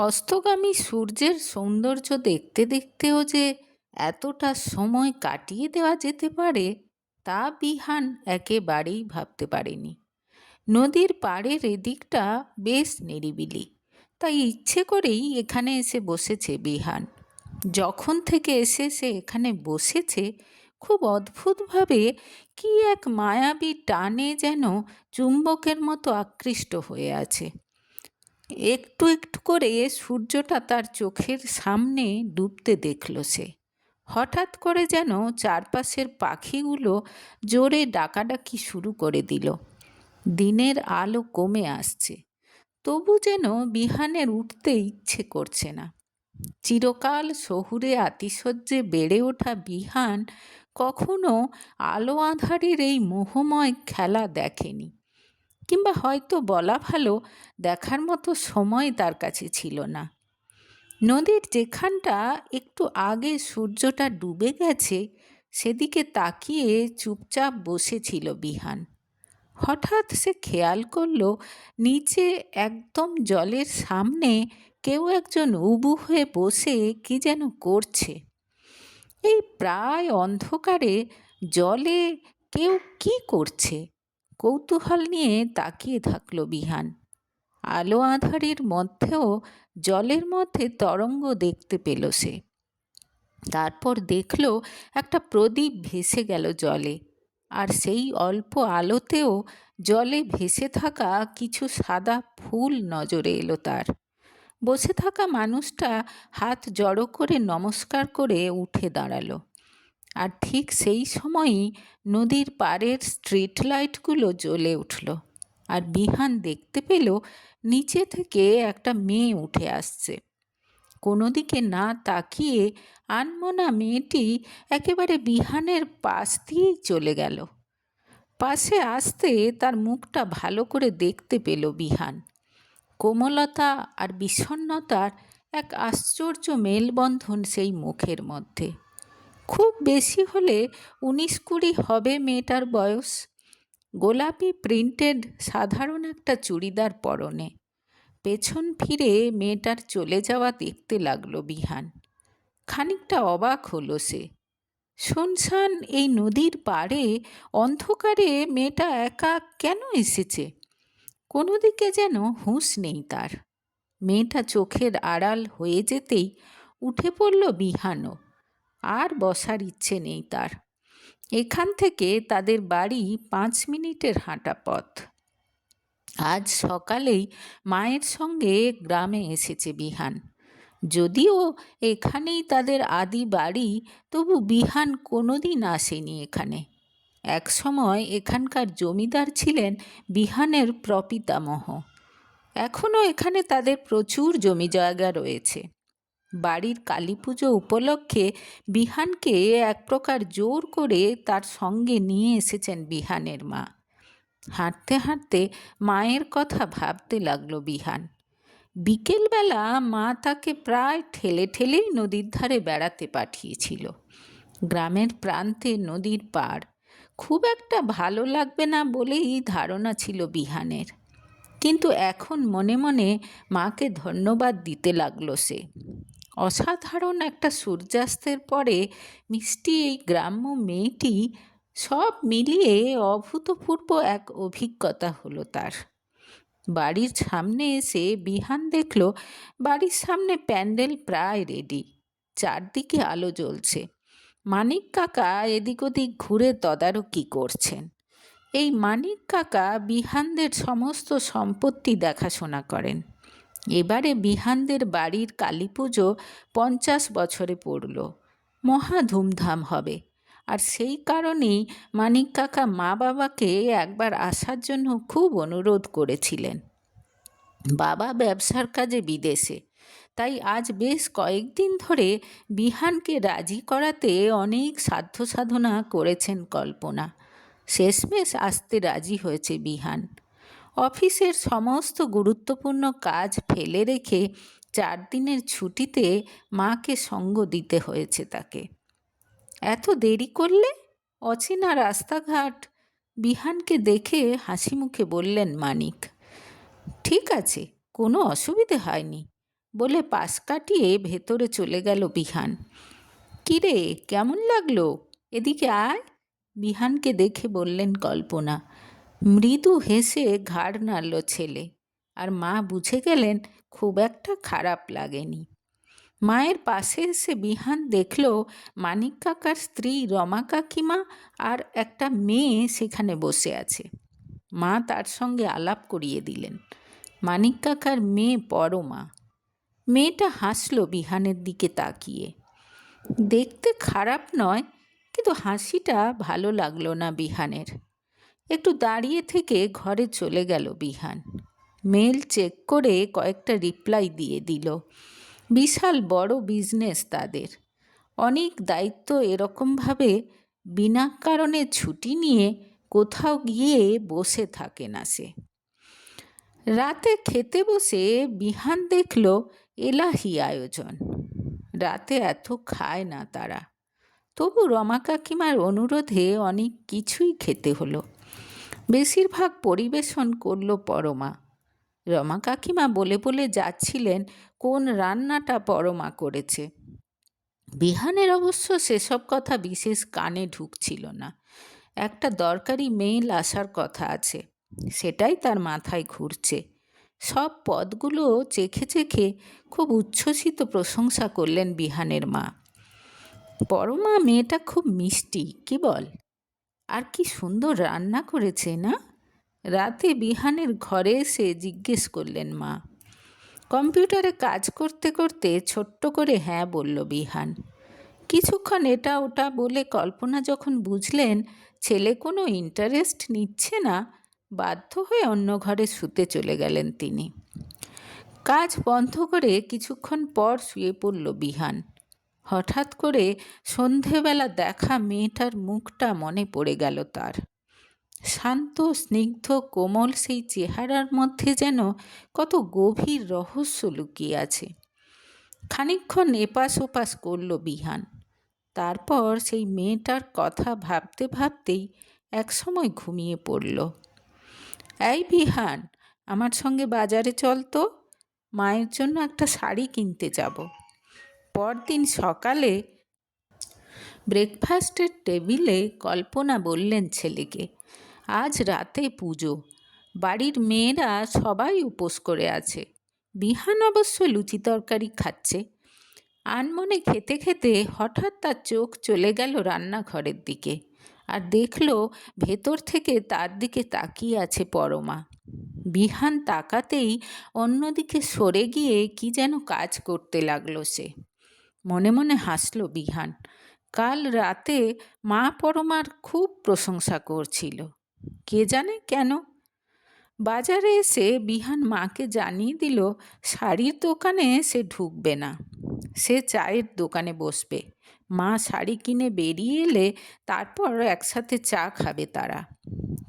অস্তগামী সূর্যের সৌন্দর্য দেখতে দেখতেও যে এতটা সময় কাটিয়ে দেওয়া যেতে পারে, তা বিহান একেবারেই ভাবতে পারেনি। নদীর পাড়ের এদিকটা বেশ নিরিবিলি, তাই ইচ্ছে করেই এখানে এসে বসেছে বিহান। যখন থেকে এসে সে এখানে বসেছে, খুব অদ্ভুতভাবে কি এক মায়াবী টানে যেন চুম্বকের মতো আকৃষ্ট হয়ে আছে। একটু একটু করে সূর্যটা তার চোখের সামনে ডুবতে দেখল সে। হঠাৎ করে যেন চারপাশের পাখিগুলো জোরে ডাকাডাকি শুরু করে দিল। দিনের আলো কমে আসছে। তবু যেন বিহানের উঠতে ইচ্ছে করছে না। চিরকাল শহুরে আতিশয্যে বেড়ে ওঠা বিহান কখনো আলো আঁধারের এই মোহময় খেলা দেখেনি। কিংবা হয়তো বলা ভালো দেখার মতো সময় তার কাছে ছিল না। নদীর যেখানটা একটু আগে সূর্যটা ডুবে গেছে, সেদিকে তাকিয়ে চুপচাপ বসেছিল বিহান। হঠাৎ সে খেয়াল করল, নিচে একদম জলের সামনে কেউ একজন উবু হয়ে বসে কি যেন করছে। এই প্রায় অন্ধকারে জলে কেউ কি করছে? কৌতূহল নিয়ে তাকিয়ে থাকল বিহান। আলো আধারের মধ্যেও জলের মধ্যে তরঙ্গ দেখতে পেল সে। তারপর দেখল একটা প্রদীপ ভেসে গেল জলে, আর সেই অল্প আলোতেও জলে ভেসে থাকা কিছু সাদা ফুল নজরে এলো তার। বসে থাকা মানুষটা হাত জড়ো করে নমস্কার করে উঠে দাঁড়াল। আর ঠিক সেই সময়ই নদীর পাড়ের স্ট্রিট লাইটগুলো জ্বলে উঠল। আর বিহান দেখতে পেল নিচে থেকে একটা মেয়ে উঠে আসছে। কোনো দিকে না তাকিয়ে আনমনা মেয়েটি একেবারে বিহানের পাশ দিয়েই চলে গেল। পাশে আসতে তার মুখটা ভালো করে দেখতে পেল বিহান। কোমলতা আর বিষণ্নতার এক আশ্চর্য মেলবন্ধন সেই মুখের মধ্যে। খুব বেশি হলে উনিশ কুড়ি হবে মেয়েটার বয়স। গোলাপি প্রিন্টেড সাধারণ একটা চুড়িদার পরনে। পেছন ফিরে মেয়েটার চলে যাওয়া দেখতে লাগল বিহান। খানিকটা অবাক হলো সে। শুনশান, এই নদীর পাড়ে অন্ধকারে মেয়েটা একা কেন এসেছে? কোনো দিকে যেন হুঁশ নেই তার। মেয়েটা চোখের আড়াল হয়ে যেতেই উঠে পড়ল বিহানও। আর বসার ইচ্ছে নেই তার। এখান থেকে তাদের বাড়ি পাঁচ মিনিটের হাঁটা পথ। আজ সকালেই মায়ের সঙ্গে গ্রামে এসেছে বিহান। যদিও এখানেই তাদের আদি বাড়ি, তবু বিহান কোনোদিন আসেনি এখানে। একসময় এখানকার জমিদার ছিলেন বিহানের প্রপিতামহ। এখনও এখানে তাদের প্রচুর জমি জায়গা রয়েছে। বাড়ির কালী পুজো উপলক্ষে বিহানকে এক প্রকার জোর করে তার সঙ্গে নিয়ে এসেছেন বিহানের মা। হাঁটতে হাঁটতে মায়ের কথা ভাবতে লাগল বিহান। বিকেলবেলা মা তাকে প্রায় ঠেলে ঠেলেই নদীর ধারে বেড়াতে পাঠিয়েছিল। গ্রামের প্রান্তে নদীর পাড়। খুব একটা ভালো লাগবে না বলেই ধারণা ছিল বিহানের। কিন্তু এখন মনে মনে মাকে ধন্যবাদ দিতে লাগল সে। অসাধারণ একটা সূর্যাস্তের পরে মিষ্টি এই গ্রাম্য মেয়েটি সব মিলিয়ে অভূতপূর্ব এক অভিজ্ঞতা হলো তার। বাড়ির সামনে এসে বিহান দেখল বাড়ির সামনে প্যান্ডেল প্রায় রেডি চারদিকে আলো জ্বলছে। মানিক কাকা এদিক ওদিক ঘুরে তদারকি করছেন। এই মানিক কাকা বিহানদের সমস্ত সম্পত্তি দেখাশোনা করেন। এবারে বিহানদের বাড়ির কালী পুজো পঞ্চাশ বছরে পড়ল। মহা ধুমধাম হবে। আর সেই কারণেই মানিক কাকা মা বাবাকে একবার আসার জন্য খুব অনুরোধ করেছিলেন। বাবা ব্যবসার কাজে বিদেশে, তাই আজ বেশ কয়েকদিন ধরে বিহানকে রাজি করাতে অনেক সাধ্য সাধনা করেছেন কল্পনা। শেষমেশ আসতে রাজি হয়েছে বিহান। অফিসের সমস্ত গুরুত্বপূর্ণ কাজ ফেলে রেখে চার দিনের ছুটিতে মাকে সঙ্গ দিতে হয়েছে তাকে। এত দেরি করলে? অচেনা রাস্তাঘাট। বিহানকে দেখে হাসি মুখে বললেন মানিক, ঠিক আছে, কোনো অসুবিধে হয়নি। বলে পাশ কাটিয়ে ভেতরে চলে গেল বিহান। কিরে, কেমন লাগল? এদিকে আয়। বিহানকে দেখে বললেন কল্পনা মৃদু হেসে ঘাড় নাড়ল ছেলে। আর মা বুঝে গেলেন খুব একটা খারাপ লাগেনি। মায়ের পাশে এসে বিহান দেখল মানিক কাকার স্ত্রী রমা কাকিমা আর একটা মেয়ে সেখানে বসে আছে। মা তার সঙ্গে আলাপ করিয়ে দিলেন। মানিক কাকার মেয়ে পরমা। মেয়েটা হাসলো বিহানের দিকে তাকিয়ে। দেখতে খারাপ নয়, কিন্তু হাসিটা ভালো লাগল না বিহানের। একটু দাঁড়িয়ে থেকে ঘরে চলে গেল বিহান। মেল চেক করে কয়েকটা রিপ্লাই দিয়ে দিল। বিশাল বড় বিজনেস তাদের। অনেক দায়িত্ব এরকমভাবে বিনা কারণে ছুটি নিয়ে কোথাও গিয়ে বসে থাকে না সে। রাতে খেতে বসে বিহান দেখল এলাহি আয়োজন। রাতে এত খায় না তারা। তবু রমা কাকিমার অনুরোধে অনেক কিছুই খেতে হলো। বেশিরভাগ পরিবেশন করল পরমা। রমা কাকিমা বলে বলে যাচ্ছিলেন, কোন রান্নাটা পরমা করেছে? বিহানের অবশ্য সেসব কথা বিশেষ কানে ঢুকছিল না। একটা দরকারি মেইল আসার কথা আছে, সেটাই তার মাথায় ঘুরছে। সব পদগুলো চেখে চেখে খুব উচ্ছ্বসিত প্রশংসা করলেন বিহানের মা। পরমা, মেয়েটা খুব মিষ্টি, কি বল? আর কি সুন্দর রান্না করেছে, না? রাতে বিহানের ঘরে এসে জিজ্ঞেস করলেন মা। কম্পিউটারে কাজ করতে করতে ছোট্ট করে হ্যাঁ বলল বিহান। কিছুক্ষণ এটা ওটা বলে কল্পনা যখন বুঝলেন ছেলে কোনো ইন্টারেস্ট নিচ্ছে না, বাধ্য হয়ে অন্য ঘরে শুতে চলে গেলেন তিনি। কাজ বন্ধ করে কিছুক্ষণ পর শুয়ে পড়ল বিহান। হঠাৎ করে সন্ধেবেলা দেখা মেয়েটার মুখটা মনে পড়ে গেল তার। শান্ত, স্নিগ্ধ, কোমল সেই চেহারার মধ্যে যেন কত গভীর রহস্য লুকিয়ে আছে। খানিক্ষণ এপাশ ওপাশ করল বিহান। তারপর সেই মেয়েটার কথা ভাবতে ভাবতেই একসময় ঘুমিয়ে পড়ল। এই বিহান, আমার সঙ্গে বাজারে চল তো। মায়ের জন্য একটা শাড়ি কিনতে যাব। পরদিন সকালে ব্রেকফাস্টের টেবিলে কল্পনা বললেন ছেলেকে, আজ রাতে পুজো। বাড়ির মেয়েরা সবাই উপোস করে আছে। বিহান অবশ্য লুচি তরকারি খাচ্ছে। আনমনে খেতে খেতে হঠাৎ তার চোখ চলে গেল রান্নাঘরের দিকে আর দেখল ভেতর থেকে তার দিকে তাকিয়ে আছে পরমা। বিহান তাকাতেই অন্যদিকে সরে গিয়ে কি যেন কাজ করতে লাগল সে। মনে মনে হাসল বিহান। কাল রাতে মা পরমার খুব প্রশংসা করছিল। কে জানে কেন? বাজারে এসে বিহান মাকে জানিয়ে দিল, শাড়ির দোকানে সে ঢুকবে না। সে চায়ের দোকানে বসবে। মা শাড়ি কিনে বেরিয়ে এলে তারপর একসাথে চা খাবে তারা।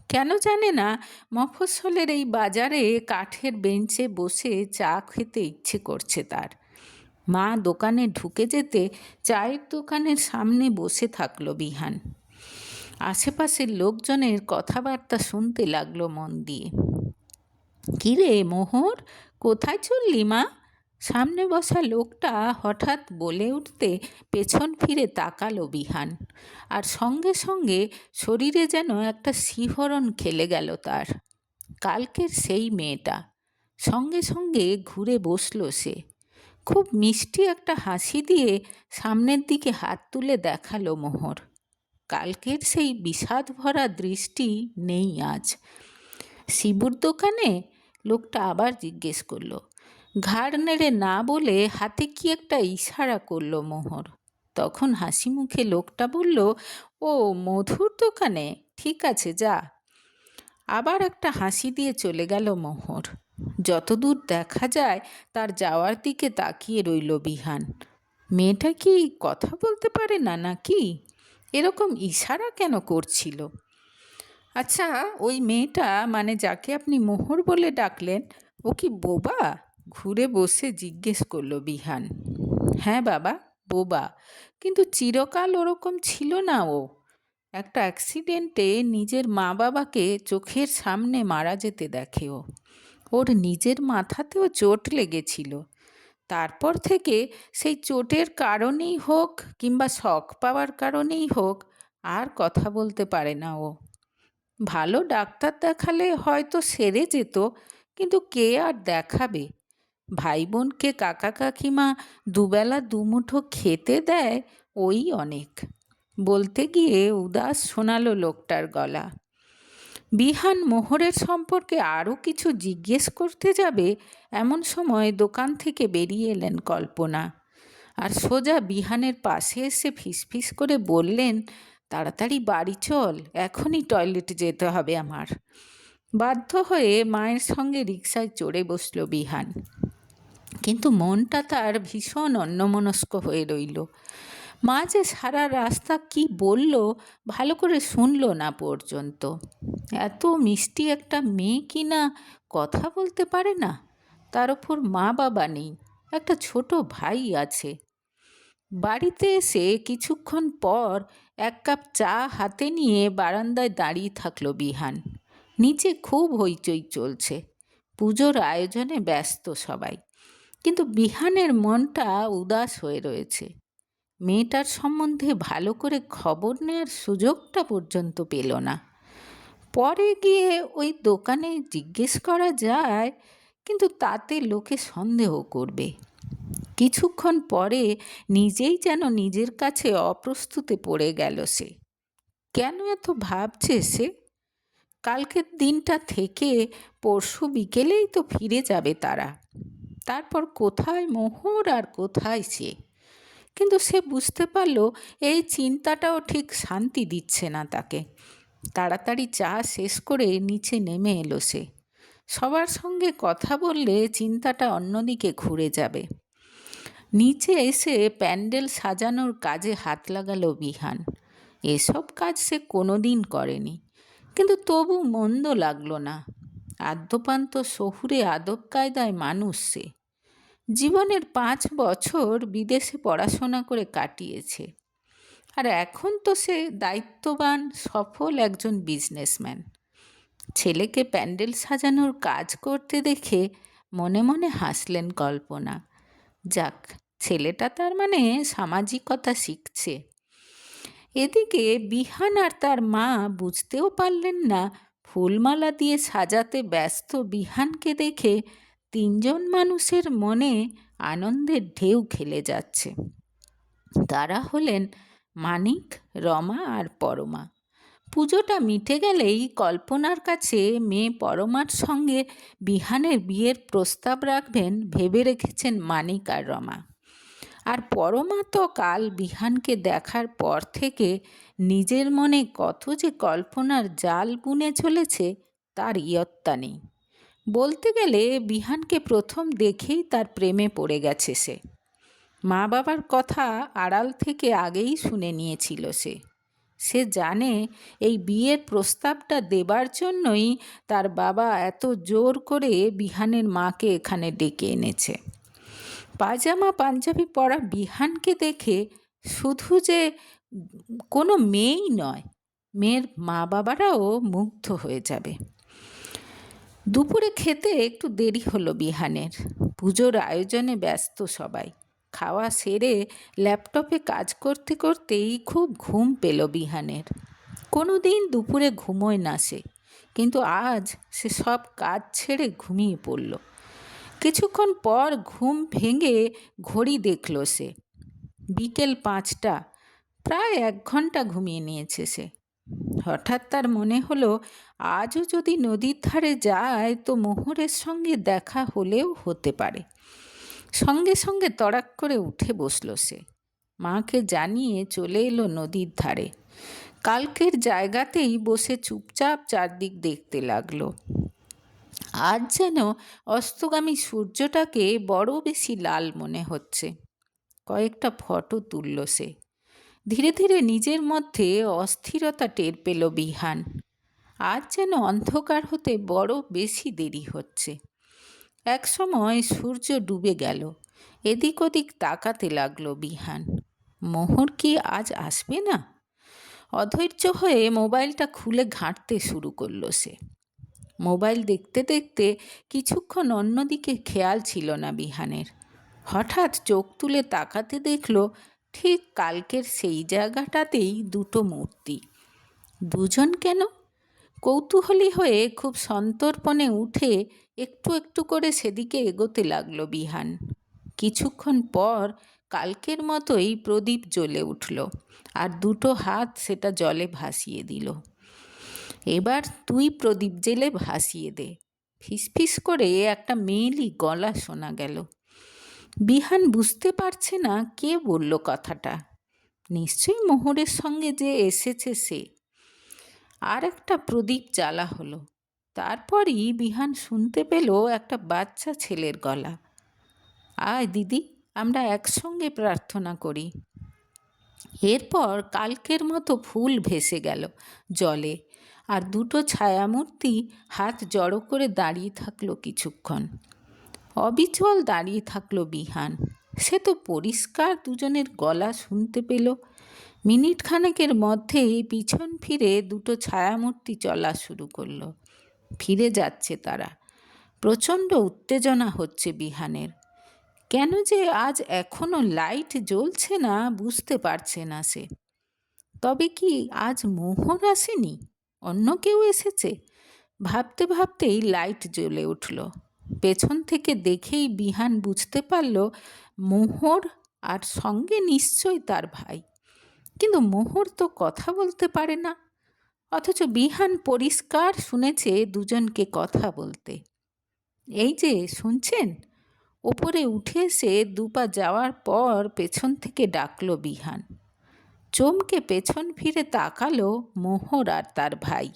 কেন জানে না, মফস্বলের এই বাজারে কাঠের বেঞ্চে বসে চা খেতে ইচ্ছে করছে তার। মা দোকানে ঢুকে যেতে চায়ের দোকানের সামনে বসে থাকল বিহান। আশেপাশের লোকজনের কথাবার্তা শুনতে লাগল মন দিয়ে। কিরে মোহর, কোথায় চললি মা? সামনে বসা লোকটা হঠাৎ বলে উঠতে পেছন ফিরে তাকালো বিহান আর সঙ্গে সঙ্গে শরীরে যেন একটা শিহরণ খেলে গেল তার। কালকের সেই মেয়েটা। সঙ্গে সঙ্গে ঘুরে বসল সে। খুব মিষ্টি একটা হাসি দিয়ে সামনের দিকে হাত তুলে দেখাল মোহর। কালকের সেই বিষাদ ভরা দৃষ্টি নেই আজ। শিবুর দোকানে? লোকটা আবার জিজ্ঞেস করল। ঘাড় নেড়ে না বলে হাতে কি একটা ইশারা করল মোহর? তখন হাসি মুখে লোকটা বলল, ও, মধুর দোকানে? ঠিক আছে, যা। আবার একটা হাসি দিয়ে চলে গেল মোহর। যতদূর দেখা যায়, তার যাওয়ার দিকে তাকিয়ে রইল বিহান। মেয়েটা কি কথা বলতে পারে না নাকি? এরকম ইশারা কেন করছিল? আচ্ছা ওই মেয়েটা মানে যাকে আপনি মোহর বলে ডাকলেন, ও কি বোবা? ঘুরে বসে জিজ্ঞেস করল বিহান। হ্যাঁ বাবা, বোবা। কিন্তু চিরকাল ওরকম ছিল না ও। একটা অ্যাক্সিডেন্টে নিজের মা বাবাকে চোখের সামনে মারা যেতে দেখে ও। ওর নিজের মাথাতেও চোট লেগেছিল। তারপর থেকে সেই চোটের কারণেই হোক কিংবা শখ পাওয়ার কারণেই হোক আর কথা বলতে পারে না ও। ভালো ডাক্তার দেখালে হয়তো সেরে যেত, কিন্তু কে আর দেখাবে? ভাই বোনকে কাকা কাকিমা দুবেলা দুমুঠো খেতে দেয় ওই অনেক। বলতে গিয়ে উদাস শোনালো লোকটার গলা। বিহান মোহরের সম্পর্কে আরও কিছু জিজ্ঞেস করতে যাবে, এমন সময় দোকান থেকে বেরিয়ে এলেন কল্পনা। আর সোজা বিহানের পাশে এসে ফিসফিস করে বললেন, তাড়াতাড়ি বাড়ি চল, এখনই টয়লেটে যেতে হবে আমার। বাধ্য হয়ে মায়ের সঙ্গে রিক্সায় চড়ে বসল বিহান। কিন্তু মনটা তার ভীষণ অন্যমনস্ক হয়ে রইল। মা যে সারা রাস্তা কি বলল ভালো করে শুনল না পর্যন্ত। এত মিষ্টি একটা মেয়ে কি না কথা বলতে পারে না? তার ওপর মা বাবা নেই, একটা ছোট ভাই আছে। বাড়িতে এসে কিছুক্ষণ পর এক কাপ চা হাতে নিয়ে বারান্দায় দাঁড়িয়ে থাকল বিহান। নিচে খুব হইচই চলছে, পুজোর আয়োজনে ব্যস্ত সবাই। কিন্তু বিহানের মনটা উদাস হয়ে রয়েছে। মেয়েটার সম্বন্ধে ভালো করে খবর নেওয়ার সুযোগটা পর্যন্ত পেল না। পরে গিয়ে ওই দোকানে জিজ্ঞেস করা যায়, কিন্তু তাতে লোকে সন্দেহ করবে। কিছুক্ষণ পরে নিজেই যেন নিজের কাছে অপ্রস্তুতে পড়ে গেল সে। কেন এত ভাবছে সে? কালকের দিনটা থেকে পরশু বিকেলেই তো ফিরে যাবে তারা। তারপর কোথায় মোহর আর কোথায় সে? কিন্তু সে বুঝতে পারল এই চিন্তাটাও ঠিক শান্তি দিচ্ছে না তাকে। তাড়াতাড়ি চা শেষ করে নিচে নেমে এলো সে। সবার সঙ্গে কথা বললে চিন্তাটা অন্যদিকে ঘুরে যাবে। নিচে এসে প্যান্ডেল সাজানোর কাজে হাত লাগালো বিহান। এসব কাজ সে কোনো দিন করেনি। কিন্তু তবু মন্দ লাগল না। আদ্যপান্ত শহুরে আদব কায়দায় মানুষ সে। জীবনের পাঁচ বছর বিদেশে পড়াশোনা করে কাটিয়েছে। আর এখন তো সে দায়িত্ববান, সফল একজন বিজনেসম্যান ছেলেকে প্যান্ডেল সাজানোর কাজ করতে দেখে মনে মনে হাসলেন কল্পনা। যাক, ছেলেটা তার মানে সামাজিকতা শিখছে। এদিকে বিহান আর তার মা বুঝতেও পারলেন না, ফুলমালা দিয়ে সাজাতে ব্যস্ত বিহানকে দেখে তিনজন মানুষের মনে আনন্দের ঢেউ খেলে যাচ্ছে। তারা হলেন মানিক, রমা আর পরমা। পুজোটা মিটে গেলেই কল্পনার কাছে মেয়ে পরমার সঙ্গে বিহানের বিয়ের প্রস্তাব রাখবেন ভেবে রেখেছেন মানিক আর রমা। আর পরমা তো কাল বিহানকে দেখার পর থেকে নিজের মনে কত যে কল্পনার জাল বুনে চলেছে, তার ইয়ত্তা নেই। বলতে গেলে বিহানকে প্রথম দেখেই তার প্রেমে পড়ে গেছে সে। মা বাবার কথা আড়াল থেকে আগেই শুনে নিয়েছিল সে। সে জানে এই বিয়ের প্রস্তাবটা দেবার জন্যই তার বাবা এত জোর করে বিহানের মাকে এখানে ডেকে এনেছে। পাজামা পাঞ্জাবি পরা বিহানকে দেখে শুধু যে কোনো মেয়েই নয়, মেয়ের মা বাবারাও মুগ্ধ হয়ে যাবে। দুপুরে খেতে একটু দেরি হলো বিহানের। পুজোর আয়োজনে ব্যস্ত সবাই। খাওয়া সেরে ল্যাপটপে কাজ করতে করতেই খুব ঘুম পেল বিহানের। কোনো দিন দুপুরে ঘুমোয় না সে, কিন্তু আজ সে সব কাজ ছেড়ে ঘুমিয়ে পড়ল। কিছুক্ষণ পর ঘুম ভেঙে ঘড়ি দেখল সে। বিকেল পাঁচটা, প্রায় এক ঘণ্টা ঘুমিয়ে নিয়েছে সে। হঠাৎ তার মনে হলো, আজও যদি নদীর ধারে যায়, তো মোহরের সঙ্গে দেখা হলেও হতে পারে। সঙ্গে সঙ্গে তড়াক করে উঠে বসল সে। মাকে জানিয়ে চলে এলো নদীর ধারে। কালকের জায়গাতেই বসে চুপচাপ চারদিক দেখতে লাগল। আজ যেন অস্তগামী সূর্যটাকে বড় বেশি লাল মনে হচ্ছে। কয়েকটা ফটো তুলল সে। ধীরে ধীরে নিজের মধ্যে অস্থিরতা টের পেল বিহান। আজ যেন অন্ধকার হতে বড় বেশি দেরি হচ্ছে। এক সময় সূর্য ডুবে গেল। এদিক ওদিক তাকাতে লাগল বিহান। মোহর কি আজ আসবে না? অধৈর্য হয়ে মোবাইলটা খুলে ঘাঁটতে শুরু করল সে। মোবাইল দেখতে দেখতে কিছুক্ষণ অন্যদিকে খেয়াল ছিল না বিহানের। হঠাৎ চোখ তুলে তাকাতে দেখল ঠিক কালকের সেই জায়গাটাতেই দুটো মূর্তি। দুজন কেন? কৌতূহলী হয়ে খুব সন্তর্পণে উঠে একটু একটু করে সেদিকে এগোতে লাগল বিহান। কিছুক্ষণ পর কালকের মতোই প্রদীপ জ্বলে উঠল আর দুটো হাত সেটা জলে ভাসিয়ে দিল। এবার তুই প্রদীপ জেলে ভাসিয়ে দে। ফিসফিস করে একটা মেয়েলি গলা শোনা গেল। বিহান বুঝতে পারছে না কে বলল কথাটা। নিশ্চয়ই মোহরের সঙ্গে যে এসেছে সে। আর একটা প্রদীপ জ্বালা হলো। তারপরই বিহান শুনতে পেল একটা বাচ্চা ছেলের গলা। আয় দিদি, আমরা একসঙ্গে প্রার্থনা করি। এরপর কালকের মতো ফুল ভেসে গেল জলে আর দুটো ছায়ামূর্তি হাত জড়ো করে দাঁড়িয়ে থাকল কিছুক্ষণ। অবিচল দাঁড়িয়ে থাকল বিহান। সে তো পরিষ্কার দুজনের গলা শুনতে পেল। মিনিট খানেকের মধ্যেই পিছন ফিরে দুটো ছায়ামূর্তি চলা শুরু করল। ফিরে যাচ্ছে তারা। প্রচণ্ড উত্তেজনা হচ্ছে বিহানের। কেন যে আজ এখনও লাইট জ্বলছে না, বুঝতে পারছে না সে। তবে কি আজ মোহর আসেনি? অন্য কেউ এসেছে? ভাবতে ভাবতেই লাইট জ্বলে উঠল। পেছন থেকে দেখেই বিহান বুঝতে পারল, মোহর আর সঙ্গে নিশ্চয় তার ভাই। কিন্তু মোহর তো কথা বলতে পারে না, অথচ বিহান পরিষ্কার শুনেছে দুজনকে কথা বলতে। এই যে, শুনছেন? ওপরে উঠে এসে দুপা যাওয়ার পর পেছন থেকে ডাকলো বিহান। চমকে পেছন ফিরে তাকালো মোহর আর তার ভাই।